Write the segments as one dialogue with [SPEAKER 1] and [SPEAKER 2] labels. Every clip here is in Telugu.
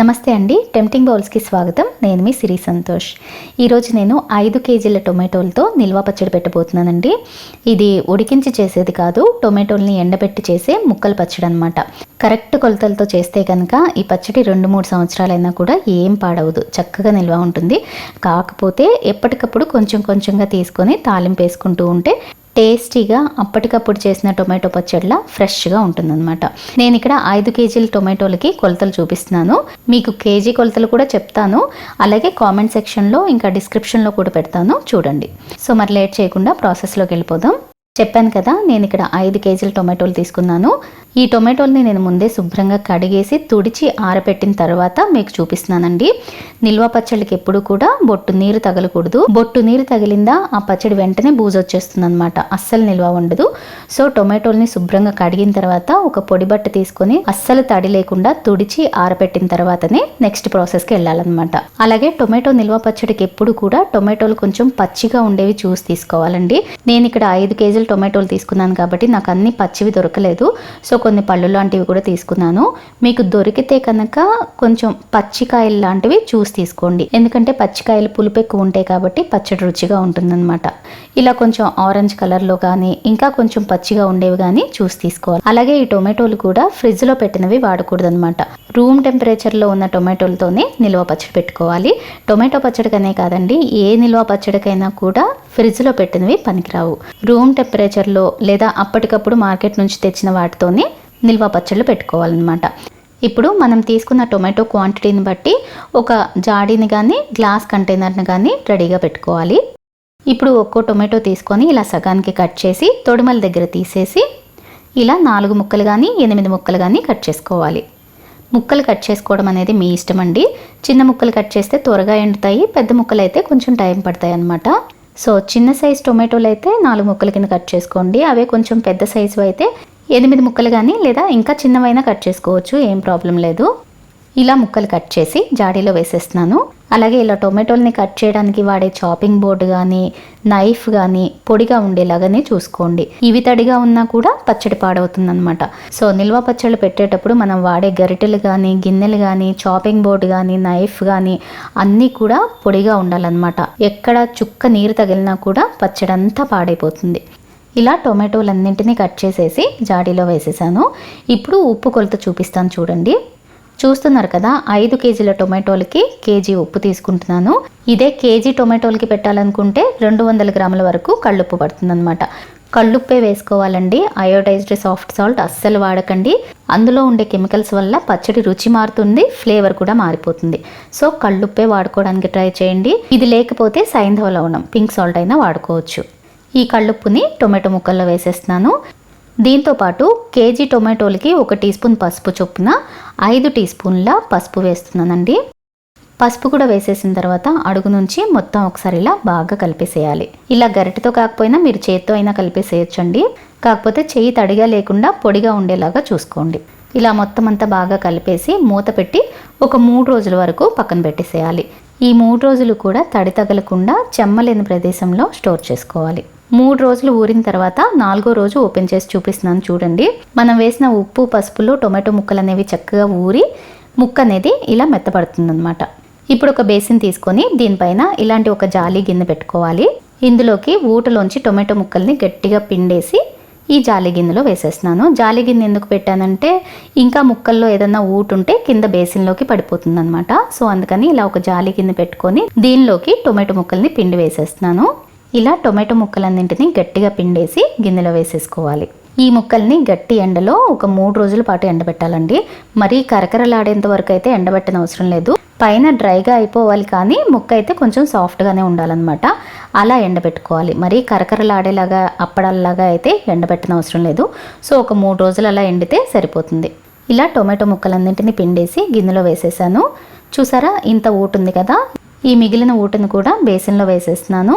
[SPEAKER 1] నమస్తే అండి టెంప్టింగ్ బౌల్స్కి స్వాగతం. నేను మీ సిరి సంతోష్. ఈరోజు నేను ఐదు కేజీల టొమాటోలతో నిల్వ పచ్చడి పెట్టబోతున్నానండి. ఇది ఉడికించి చేసేది కాదు టొమాటోల్ని ఎండబెట్టి చేసే ముక్కల పచ్చడి అనమాట కరెక్ట్ కొలతలతో చేస్తే కనుక ఈ పచ్చడి రెండు మూడు సంవత్సరాలైనా కూడా ఏం పాడవదు. చక్కగా నిల్వ ఉంటుంది. కాకపోతే ఎప్పటికప్పుడు కొంచెం కొంచెంగా తీసుకొని తాలింపు వేసుకుంటూ ఉంటే టేస్టీగా అప్పటికప్పుడు చేసిన టొమాటో పచ్చడిలా ఫ్రెష్గా ఉంటుందన్నమాట. నేను ఇక్కడ ఐదు కేజీల టొమాటోలకి కొలతలు చూపిస్తున్నాను. మీకు కేజీ కొలతలు కూడా చెప్తాను. అలాగే కామెంట్ సెక్షన్లో ఇంకా డిస్క్రిప్షన్లో కూడా పెడతాను. చూడండి. సో మరి లేట్ చేయకుండా ప్రాసెస్లోకి వెళ్ళిపోదాం. చెప్పాను కదా నేను ఇక్కడ ఐదు కేజీల టొమాటోలు తీసుకున్నాను. ఈ టొమాటోల్ని నేను ముందే శుభ్రంగా కడిగేసి తుడిచి ఆరబెట్టిన తర్వాత మీకు చూపిస్తున్నానండి. నిల్వ పచ్చడికి ఎప్పుడు కూడా బొట్టు నీరు తగలకూడదు. బొట్టు నీరు తగిలిందా ఆ పచ్చడి వెంటనే బూజు వచ్చేస్తుంది అనమాట అస్సలు నిల్వ ఉండదు. సో టొమాటోల్ని శుభ్రంగా కడిగిన తర్వాత ఒక పొడి బట్ట తీసుకొని అస్సలు తడి లేకుండా తుడిచి ఆరబెట్టిన తర్వాతనే నెక్స్ట్ ప్రాసెస్కి వెళ్ళాలన్నమాట. అలాగే టొమాటో నిల్వ పచ్చడికి ఎప్పుడు కూడా టొమాటోలు కొంచెం పచ్చిగా ఉండేవి చూసి తీసుకోవాలండి. నేను ఇక్కడ ఐదు కేజీలు టొమాటోలు తీసుకున్నాను కాబట్టి నాకు అన్ని పచ్చివి దొరకలేదు. సో కొన్ని పళ్ళు లాంటివి కూడా తీసుకున్నాను. మీకు దొరికితే కనుక కొంచెం పచ్చికాయలు లాంటివి చూసి తీసుకోండి. ఎందుకంటే పచ్చికాయలు పులుపు ఎక్కువ ఉంటాయి కాబట్టి పచ్చడి రుచిగా ఉంటుందన్నమాట. ఇలా కొంచెం ఆరెంజ్ కలర్లో కానీ ఇంకా కొంచెం పచ్చిగా ఉండేవి కానీ చూసి తీసుకోవాలి. అలాగే ఈ టొమాటోలు కూడా ఫ్రిడ్జ్లో పెట్టినవి వాడకూడదన్నమాట. రూమ్ టెంపరేచర్లో ఉన్న టొమాటోలతోనే నిల్వ పచ్చడి పెట్టుకోవాలి. టొమాటో పచ్చడికనే కాదండి ఏ నిల్వ పచ్చడికైనా కూడా ఫ్రిడ్జ్లో పెట్టినవి పనికిరావు. రూమ్ టెంపరేచర్లో లేదా అప్పటికప్పుడు మార్కెట్ నుంచి తెచ్చిన వాటితోనే నిల్వ పచ్చళ్ళు పెట్టుకోవాలన్నమాట. ఇప్పుడు మనం తీసుకున్న టొమాటో క్వాంటిటీని బట్టి ఒక జాడీని కానీ గ్లాస్ కంటైనర్ని కానీ రెడీగా పెట్టుకోవాలి. ఇప్పుడు ఒక్కో టొమాటో తీసుకొని ఇలా సగానికి కట్ చేసి తొడిమల దగ్గర తీసేసి ఇలా నాలుగు ముక్కలు కానీ ఎనిమిది ముక్కలు కానీ కట్ చేసుకోవాలి. ముక్కలు కట్ చేసుకోవడం అనేది మీ ఇష్టం అండి. చిన్న ముక్కలు కట్ చేస్తే త్వరగా ఎండుతాయి పెద్ద ముక్కలు అయితే కొంచెం టైం పడతాయి అన్నమాట సో చిన్న సైజ్ టొమాటోలు అయితే నాలుగు ముక్కల కింద కట్ చేసుకోండి. అవే కొంచెం పెద్ద సైజు అయితే ఎనిమిది ముక్కలు కానీ లేదా ఇంకా చిన్నవైనా కట్ చేసుకోవచ్చు. ఏం ప్రాబ్లం లేదు. ఇలా ముక్కలు కట్ చేసి జాడీలో వేసేస్తున్నాను. అలాగే ఇలా టొమాటోల్ని కట్ చేయడానికి వాడే చాపింగ్ బోర్డు కానీ నైఫ్ కానీ పొడిగా ఉండేలాగానే చూసుకోండి. ఇవి తడిగా ఉన్నా కూడా పచ్చడి పాడవుతుందనమాట సో నిల్వ పచ్చళ్ళు పెట్టేటప్పుడు మనం వాడే గరిటెలు కానీ గిన్నెలు కానీ చాపింగ్ బోర్డు కానీ నైఫ్ కానీ అన్నీ కూడా పొడిగా ఉండాలన్నమాట. ఎక్కడ చుక్క నీరు తగిలినా కూడా పచ్చడి అంతా పాడైపోతుంది. ఇలా టొమాటోలన్నింటినీ కట్ చేసేసి జాడీలో వేసేసాను. ఇప్పుడు ఉప్పు కొలత చూపిస్తాను చూడండి. చూస్తున్నారు కదా ఐదు కేజీల టొమాటోలకి కేజీ ఉప్పు తీసుకుంటున్నాను. ఇదే కేజీ టొమాటోలకి పెట్టాలనుకుంటే రెండు వందల గ్రాముల వరకు కళ్ళుప్పు పడుతుందన్నమాట. కళ్ళుప్పే వేసుకోవాలండి. అయోడైజ్డ్ సాఫ్ట్ సాల్ట్ అస్సలు వాడకండి. అందులో ఉండే కెమికల్స్ వల్ల పచ్చడి రుచి మారుతుంది ఫ్లేవర్ కూడా మారిపోతుంది. సో కళ్ళుప్పే వాడుకోవడానికి ట్రై చేయండి. ఇది లేకపోతే సైంధవ లవణం పింక్ సాల్ట్ అయినా వాడుకోవచ్చు. ఈ కళ్ళుప్పుని టొమాటో ముక్కల్లో వేసేస్తున్నాను. దీంతో పాటు కేజీ టొమాటోలకి ఒక టీ స్పూన్ పసుపు చొప్పున ఐదు టీ స్పూన్ల పసుపు వేస్తున్నానండి. పసుపు కూడా వేసేసిన తర్వాత అడుగు నుంచి మొత్తం ఒకసారి ఇలా బాగా కలిపేసేయాలి. ఇలా గరిటతో కాకపోయినా మీరు చేత్తో అయినా కలిపేసేయచ్చండి. కాకపోతే చెయ్యి తడిగా లేకుండా పొడిగా ఉండేలాగా చూసుకోండి. ఇలా మొత్తం అంతా బాగా కలిపేసి మూత పెట్టి ఒక మూడు రోజుల వరకు పక్కన పెట్టేసేయాలి. ఈ మూడు రోజులు కూడా తడి తగలకుండా చెమ్మలేని ప్రదేశంలో స్టోర్ చేసుకోవాలి. మూడు రోజులు ఊరిన తర్వాత నాలుగో రోజు ఓపెన్ చేసి చూపిస్తున్నాను చూడండి. మనం వేసిన ఉప్పు పసుపులో టొమాటో ముక్కలు అనేవి చక్కగా ఊరి ముక్క అనేది ఇలా మెత్తపడుతుందన్నమాట ఇప్పుడు ఒక బేసిన్ తీసుకొని దీనిపైన ఇలాంటి ఒక జాలి గిన్నె పెట్టుకోవాలి. ఇందులోకి ఊటలోంచి టొమాటో ముక్కల్ని గట్టిగా పిండేసి ఈ జాలి గిన్నెలో వేసేస్తున్నాను. జాలి గిన్నె ఎందుకు పెట్టానంటే ఇంకా ముక్కల్లో ఏదన్నా ఊటుంటే కింద బేసిన్లోకి పడిపోతుంది అనమాట సో అందుకని ఇలా ఒక జాలి గిన్నె పెట్టుకొని దీనిలోకి టొమాటో ముక్కల్ని పిండి వేసేస్తున్నాను. ఇలా టొమాటో ముక్కలన్నింటినీ గట్టిగా పిండేసి గిన్నెలో వేసేసుకోవాలి. ఈ ముక్కల్ని గట్టి ఎండలో ఒక మూడు రోజుల పాటు ఎండబెట్టాలండి. మరీ కరకరలాడేంత వరకు అయితే ఎండబెట్టని అవసరం లేదు. పైన డ్రైగా అయిపోవాలి కానీ ముక్క అయితే కొంచెం సాఫ్ట్గానే ఉండాలన్నమాట. అలా ఎండబెట్టుకోవాలి. మరీ కరకరలాడేలాగా అప్పడాలలాగా అయితే ఎండబెట్టని అవసరం లేదు. సో ఒక మూడు రోజులు అలా ఎండితే సరిపోతుంది. ఇలా టొమాటో ముక్కలన్నింటినీ పిండేసి గిన్నెలో వేసేసాను. చూసారా? ఇంత ఊటుంది కదా? ఈ మిగిలిన ఊటను కూడా బేసిన్లో వేసేస్తున్నాను.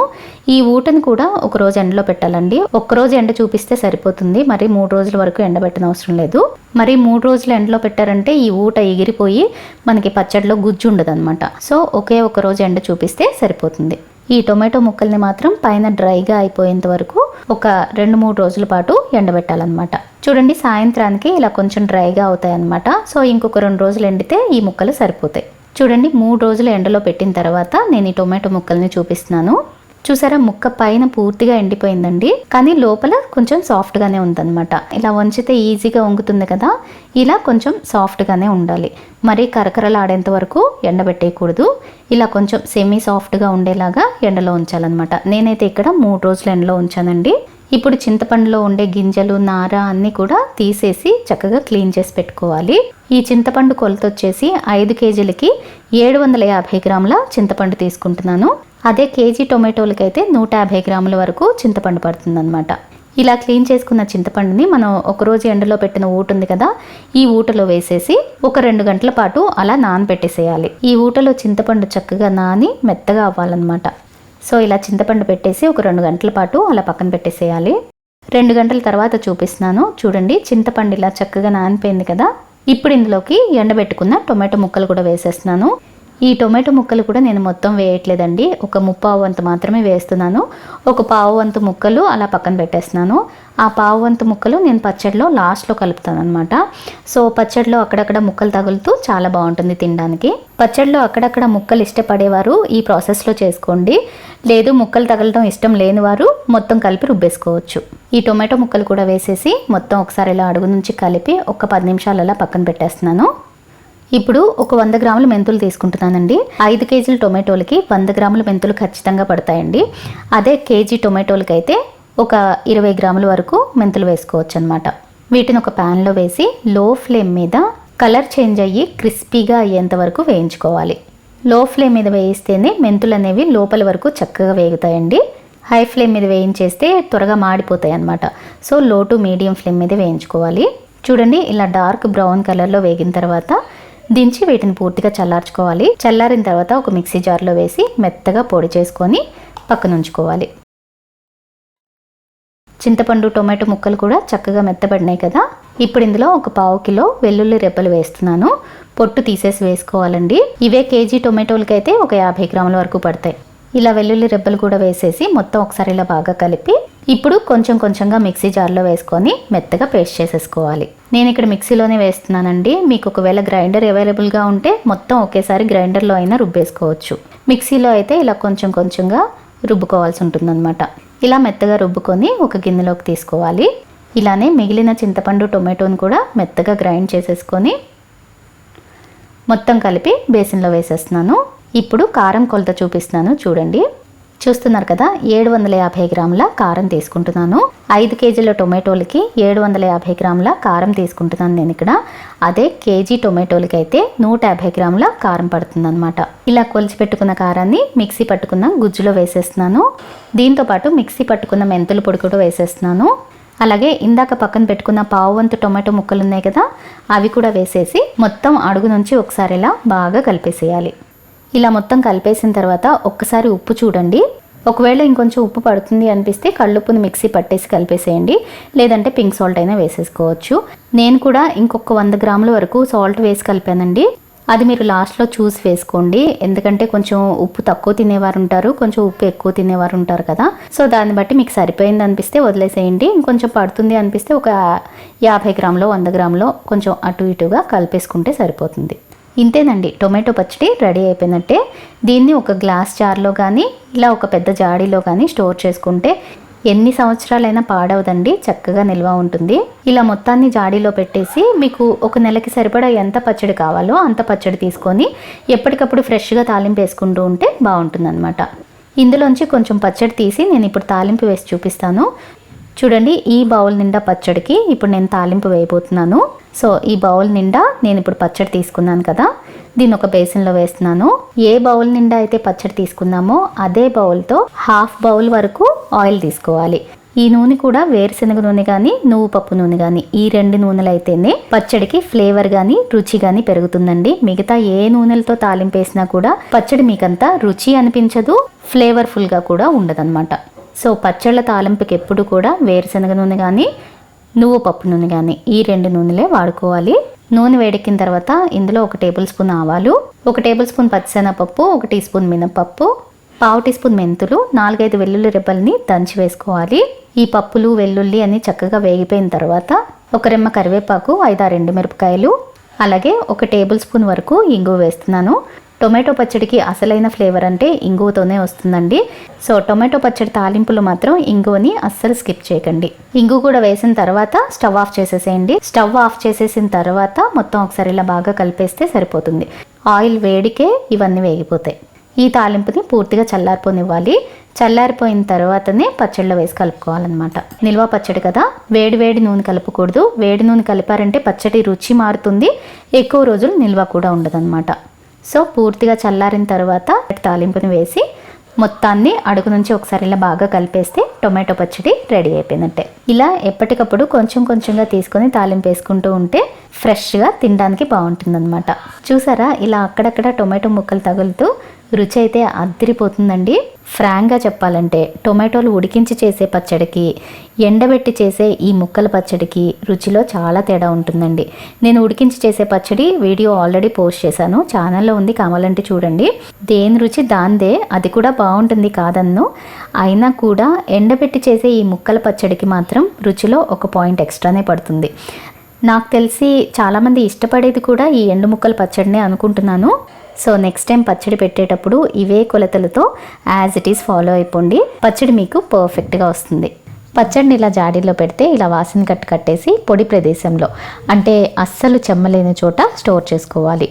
[SPEAKER 1] ఈ ఊటను కూడా ఒక రోజు ఎండలో పెట్టాలండి. ఒక్కరోజు ఎండ చూపిస్తే సరిపోతుంది. మరి మూడు రోజుల వరకు ఎండబెట్టిన అవసరం లేదు. మరి మూడు రోజులు ఎండలో పెట్టారంటే ఈ ఊట ఎగిరిపోయి మనకి పచ్చడిలో గుజ్జు ఉండదన్నమాట. సో ఒకే ఒక రోజు ఎండ చూపిస్తే సరిపోతుంది. ఈ టొమాటో ముక్కల్ని మాత్రం పైన డ్రైగా అయిపోయేంత వరకు ఒక రెండు మూడు రోజుల పాటు ఎండబెట్టాలన్నమాట చూడండి సాయంత్రానికి ఇలా కొంచెం డ్రైగా అవుతాయి అన్నమాట సో ఇంకొక రెండు రోజులు ఎండితే ఈ ముక్కలు సరిపోతాయి. చూడండి మూడు రోజులు ఎండలో పెట్టిన తర్వాత నేను ఈ టొమాటో ముక్కల్ని చూపిస్తున్నాను. చూసారా ముక్క పైన పూర్తిగా ఎండిపోయిందండి. కానీ లోపల కొంచెం సాఫ్ట్గానే ఉందన్నమాట. ఇలా వంచితే ఈజీగా వంగుతుంది కదా. ఇలా కొంచెం సాఫ్ట్గానే ఉండాలి. మరీ కరకరలాడేంత వరకు ఎండబెట్టేయకూడదు ఇలా కొంచెం సెమీ సాఫ్ట్గా ఉండేలాగా ఎండలో ఉంచాలన్నమాట. నేనైతే ఇక్కడ మూడు రోజులు ఎండలో ఉంచానండి. ఇప్పుడు చింతపండులో ఉండే గింజలు నార అన్నీ కూడా తీసేసి చక్కగా క్లీన్ చేసి పెట్టుకోవాలి. ఈ చింతపండు కొలత వచ్చేసి ఐదు కేజీలకి ఏడు వందల యాభై గ్రాముల చింతపండు తీసుకుంటున్నాను. అదే కేజీ టొమాటోలకైతే నూట యాభై గ్రాముల వరకు చింతపండు పడుతుందన్నమాట. ఇలా క్లీన్ చేసుకున్న చింతపండుని మనం ఒకరోజు ఎండలో పెట్టిన ఊట ఉంది కదా ఈ ఊటలో వేసేసి ఒక రెండు గంటల పాటు అలా నానబెట్టేసేయాలి. ఈ ఊటలో చింతపండు చక్కగా నాని మెత్తగా అవ్వాలన్నమాట. సో ఇలా చింతపండు పెట్టేసి ఒక రెండు గంటల పాటు అలా పక్కన పెట్టేసేయాలి. రెండు గంటల తర్వాత చూపిస్తున్నాను. చూడండి చింతపండు ఇలా చక్కగా నానిపోయింది కదా. ఇప్పుడు ఇందులోకి ఎండబెట్టుకున్న టొమాటో ముక్కలు కూడా వేసేస్తున్నాను. ఈ టొమాటో ముక్కలు కూడా నేను మొత్తం వేయట్లేదండి. ఒక ముప్పావు వంతు మాత్రమే వేస్తున్నాను. ఒక పావు వంతు ముక్కలు అలా పక్కన పెట్టేస్తున్నాను. ఆ పావు వంతు ముక్కలు నేను పచ్చడిలో లాస్ట్లో కలుపుతాను అనమాట సో పచ్చడిలో అక్కడక్కడ ముక్కలు తగులుతూ చాలా బాగుంటుంది తినడానికి. పచ్చడిలో అక్కడక్కడ ముక్కలు ఇష్టపడేవారు ఈ ప్రాసెస్లో చేసుకోండి. లేదు ముక్కలు తగలడం ఇష్టం లేని వారు మొత్తం కలిపి రుబ్బేసుకోవచ్చు. ఈ టొమాటో ముక్కలు కూడా వేసేసి మొత్తం ఒకసారి ఇలా అడుగు నుంచి కలిపి ఒక పది నిమిషాలు అలా పక్కన పెట్టేస్తున్నాను. ఇప్పుడు ఒక వంద గ్రాముల మెంతులు తీసుకుంటున్నానండి. ఐదు కేజీల టొమాటోలకి వంద గ్రాముల మెంతులు ఖచ్చితంగా పడతాయండి. అదే కేజీ టొమాటోలకి అయితే ఒక ఇరవై గ్రాముల వరకు మెంతులు వేసుకోవచ్చు అనమాట వీటిని ఒక ప్యాన్లో వేసి లో ఫ్లేమ్ మీద కలర్ చేంజ్ అయ్యి క్రిస్పీగా అయ్యేంత వరకు వేయించుకోవాలి. లో ఫ్లేమ్ మీద వేయిస్తేనే మెంతులు అనేవి లోపల వరకు చక్కగా వేగుతాయండి. హై ఫ్లేమ్ మీద వేయించేస్తే త్వరగా మాడిపోతాయి అనమాట సో లో టు మీడియం ఫ్లేమ్ మీద వేయించుకోవాలి. చూడండి ఇలా డార్క్ బ్రౌన్ కలర్లో వేగిన తర్వాత దించి వీటిని పూర్తిగా చల్లార్చుకోవాలి. చల్లారిన తర్వాత ఒక మిక్సీ జార్లో వేసి మెత్తగా పొడి చేసుకొని పక్కన ఉంచుకోవాలి చింతపండు టొమాటో ముక్కలు కూడా చక్కగా మెత్తబడినాయి కదా. ఇప్పుడు ఇందులో ఒక పావు కిలో వెల్లుల్లి రెబ్బలు వేస్తున్నాను. పొట్టు తీసేసి వేసుకోవాలండి. ఇవే కేజీ టొమాటోలకైతే ఒక యాభై గ్రాముల వరకు పడతాయి. ఇలా వెల్లుల్లి రెబ్బలు కూడా వేసేసి మొత్తం ఒకసారి ఇలా బాగా కలిపి ఇప్పుడు కొంచెం కొంచెంగా మిక్సీ జార్లో వేసుకొని మెత్తగా పేస్ట్ చేసేసుకోవాలి. నేను ఇక్కడ మిక్సీలోనే వేస్తున్నానండి. మీకు ఒకవేళ గ్రైండర్ అవైలబుల్గా ఉంటే మొత్తం ఒకేసారి గ్రైండర్లో అయినా రుబ్బేసుకోవచ్చు. మిక్సీలో అయితే ఇలా కొంచెం కొంచెంగా రుబ్బుకోవాల్సి ఉంటుందన్నమాట. ఇలా మెత్తగా రుబ్బుకొని ఒక గిన్నెలోకి తీసుకోవాలి. ఇలానే మిగిలిన చింతపండు టొమాటోని కూడా మెత్తగా గ్రైండ్ చేసేసుకొని మొత్తం కలిపి బేసిన్లో వేసేస్తున్నాను. ఇప్పుడు కారం కొలత చూపిస్తున్నాను చూడండి. చూస్తున్నారు కదా ఏడు వందల యాభై గ్రాముల కారం తీసుకుంటున్నాను. ఐదు కేజీల టొమాటోలకి ఏడు వందల యాభై గ్రాముల కారం తీసుకుంటున్నాను నేను ఇక్కడ. అదే కేజీ టొమాటోలకి అయితే నూట యాభై గ్రాముల కారం పడుతుంది అనమాట ఇలా కొలిచి పెట్టుకున్న కారాన్ని మిక్సీ పట్టుకున్న గుజ్జులో వేసేస్తున్నాను. దీంతో పాటు మిక్సీ పట్టుకున్న మెంతుల పొడి కూడా వేసేస్తున్నాను. అలాగే ఇందాక పక్కన పెట్టుకున్న పావు వంతు టొమాటో ముక్కలు ఉన్నాయి కదా అవి కూడా వేసేసి మొత్తం అడుగు నుంచి ఒకసారి ఇలా బాగా కలిపేసేయాలి. ఇలా మొత్తం కలిపేసిన తర్వాత ఒక్కసారి ఉప్పు చూడండి. ఒకవేళ ఇంకొంచెం ఉప్పు పడుతుంది అనిపిస్తే కళ్ళుప్పుని మిక్సీ పట్టేసి కలిపేసేయండి. లేదంటే పింక్ సాల్ట్ అయినా వేసేసుకోవచ్చు. నేను కూడా ఇంకొక వంద గ్రాముల వరకు సాల్ట్ వేసి కలిపానండి. అది మీరు లాస్ట్లో చూసి వేసుకోండి. ఎందుకంటే కొంచెం ఉప్పు తక్కువ తినేవారు ఉంటారు కొంచెం ఉప్పు ఎక్కువ తినేవారు ఉంటారు కదా. సో దాన్ని బట్టి మీకు సరిపోయింది అనిపిస్తే వదిలేసేయండి. ఇంకొంచెం పడుతుంది అనిపిస్తే ఒక యాభై గ్రాములో వంద గ్రాములో కొంచెం అటు ఇటుగా కలిపేసుకుంటే సరిపోతుంది. ఇంతేనండి. టొమాటో పచ్చడి రెడీ అయిపోయినట్టే. దీన్ని ఒక గ్లాస్ జార్లో కానీ ఇలా ఒక పెద్ద జాడీలో కానీ స్టోర్ చేసుకుంటే ఎన్ని సంవత్సరాలైనా పాడవదండి. చక్కగా నిల్వ ఉంటుంది. ఇలా మొత్తాన్ని జాడీలో పెట్టేసి మీకు ఒక నెలకి సరిపడా ఎంత పచ్చడి కావాలో అంత పచ్చడి తీసుకొని ఎప్పటికప్పుడు ఫ్రెష్గా తాలింపు వేసుకుంటూ ఉంటే బాగుంటుందన్నమాట. ఇందులోంచి కొంచెం పచ్చడి తీసి నేను ఇప్పుడు తాలింపు వేసి చూపిస్తాను. చూడండి ఈ బౌల్ నిండా పచ్చడికి ఇప్పుడు నేను తాలింపు వేయబోతున్నాను. సో ఈ బౌల్ నిండా నేను ఇప్పుడు పచ్చడి తీసుకున్నాను కదా దీన్ని ఒక బేసిన్లో వేస్తున్నాను. ఏ బౌల్ నిండా అయితే పచ్చడి తీసుకున్నామో అదే బౌల్తో హాఫ్ బౌల్ వరకు ఆయిల్ తీసుకోవాలి. ఈ నూనె కూడా వేరుశనగ నూనె కానీ నువ్వు పప్పు నూనె కానీ ఈ రెండు నూనెలు అయితేనే పచ్చడికి ఫ్లేవర్ కానీ రుచి కానీ పెరుగుతుందండి. మిగతా ఏ నూనెలతో తాలింపేసినా కూడా పచ్చడి మీకంతా రుచి అనిపించదు ఫ్లేవర్ఫుల్గా కూడా ఉండదన్నమాట. సో పచ్చళ్ళ తాలింపుకి ఎప్పుడు కూడా వేరుశనగ నూనె కానీ నువ్వు పప్పు నూనె కానీ ఈ రెండు నూనెలే వాడుకోవాలి. నూనె వేడెక్కిన తర్వాత ఇందులో ఒక టేబుల్ స్పూన్ ఆవాలు ఒక టేబుల్ స్పూన్ పచ్చిశనగపప్పు ఒక టీ స్పూన్ మినపప్పు పావు టీ స్పూన్ మెంతులు నాలుగైదు వెల్లుల్లి రెబ్బల్ని దంచి వేసుకోవాలి. ఈ పప్పులు వెల్లుల్లి అన్ని చక్కగా వేగిపోయిన తర్వాత ఒక రెమ్మ కరివేపాకు ఐదారు ఎండుమిరపకాయలు అలాగే ఒక టేబుల్ స్పూన్ వరకు ఇంగువ వేస్తున్నాను. టొమాటో పచ్చడికి అసలైన ఫ్లేవర్ అంటే ఇంగువతోనే వస్తుందండి. సో టొమాటో పచ్చడి తాలింపులు మాత్రం ఇంగువని అస్సలు స్కిప్ చేయకండి. ఇంగు కూడా వేసిన తర్వాత స్టవ్ ఆఫ్ చేసేసేయండి. స్టవ్ ఆఫ్ చేసేసిన తర్వాత మొత్తం ఒకసారి ఇలా బాగా కలిపేస్తే సరిపోతుంది. ఆయిల్ వేడికే ఇవన్నీ వేగిపోతాయి. ఈ తాలింపుని పూర్తిగా చల్లారిపోనివ్వాలి. చల్లారిపోయిన తర్వాతనే పచ్చడిలో వేసి కలుపుకోవాలన్నమాట. నిల్వ పచ్చడి కదా. వేడి వేడి నూనె కలపకూడదు. వేడి నూనె కలిపారంటే పచ్చడి రుచి మారుతుంది. ఎక్కువ రోజులు నిల్వ కూడా ఉండదన్నమాట. సో పూర్తిగా చల్లారిన తర్వాత తాలింపుని వేసి మొత్తాన్ని అడుగు నుంచి ఒకసారి ఇలా బాగా కలిపేస్తే టొమాటో పచ్చడి రెడీ అయిపోయినట్టే ఇలా ఎప్పటికప్పుడు కొంచెం కొంచెంగా తీసుకొని తాలింపు వేసుకుంటూ ఉంటే ఫ్రెష్గా తినడానికి బాగుంటుందన్నమాట. చూసారా? ఇలా అక్కడక్కడ టొమాటో ముక్కలు తగులుతూ రుచి అయితే అద్దరిపోతుందండి. ఫ్రాంక్గా చెప్పాలంటే టొమాటోలు ఉడికించి చేసే పచ్చడికి ఎండబెట్టి చేసే ఈ ముక్కల పచ్చడికి రుచిలో చాలా తేడా ఉంటుందండి. నేను ఉడికించి చేసే పచ్చడి వీడియో ఆల్రెడీ పోస్ట్ చేశాను. ఛానల్లో ఉంది కావాలంటే చూడండి. దేని రుచి దాందే అది కూడా బాగుంటుంది కాదన్ను. అయినా కూడా ఎండబెట్టి చేసే ఈ ముక్కల పచ్చడికి మాత్రం రుచిలో ఒక పాయింట్ ఎక్స్ట్రానే పడుతుంది. నాకు తెలిసి చాలామంది ఇష్టపడేది కూడా ఈ ఎండు ముక్కల పచ్చడినే అనుకుంటున్నాను. సో నెక్స్ట్ టైం పచ్చడి పెట్టేటప్పుడు ఇవే కొలతలతో యాజ్ ఇట్ ఈస్ ఫాలో అయిపోండి. పచ్చడి మీకు పర్ఫెక్ట్గా వస్తుంది. పచ్చడిని ఇలా జాడీలో పెడితే ఇలా వాసన కట్టు కట్టేసి పొడి ప్రదేశంలో అంటే అస్సలు చెమ్మలేని చోట స్టోర్ చేసుకోవాలి.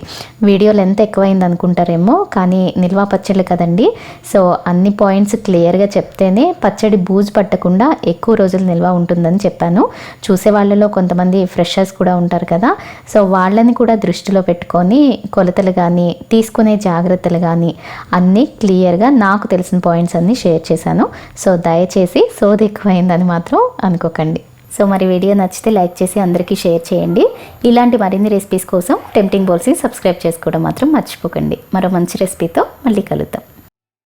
[SPEAKER 1] వీడియోలు ఎంత ఎక్కువైంది అనుకుంటారేమో కానీ నిల్వ పచ్చళ్ళు కదండి. సో అన్ని పాయింట్స్ క్లియర్గా చెప్తేనే పచ్చడి బూజు పట్టకుండా ఎక్కువ రోజులు నిల్వ ఉంటుందని చెప్పాను. చూసే వాళ్ళలో కొంతమంది ఫ్రెషర్స్ కూడా ఉంటారు కదా. సో వాళ్ళని కూడా దృష్టిలో పెట్టుకొని కొలతలు కానీ తీసుకునే జాగ్రత్తలు కానీ అన్నీ క్లియర్గా నాకు తెలిసిన పాయింట్స్ అన్నీ షేర్ చేశాను. సో దయచేసి సోది ఎక్కువైంది అని మాత్రం అనుకోకండి. సో మరి వీడియో నచ్చితే లైక్ చేసి అందరికీ షేర్ చేయండి. ఇలాంటి మరిన్ని రెసిపీస్ కోసం టెంప్టింగ్ బోల్స్ని సబ్స్క్రైబ్ చేసుకోవడం మాత్రం మర్చిపోకండి. మరో మంచి రెసిపీతో మళ్ళీ కలుద్దాం.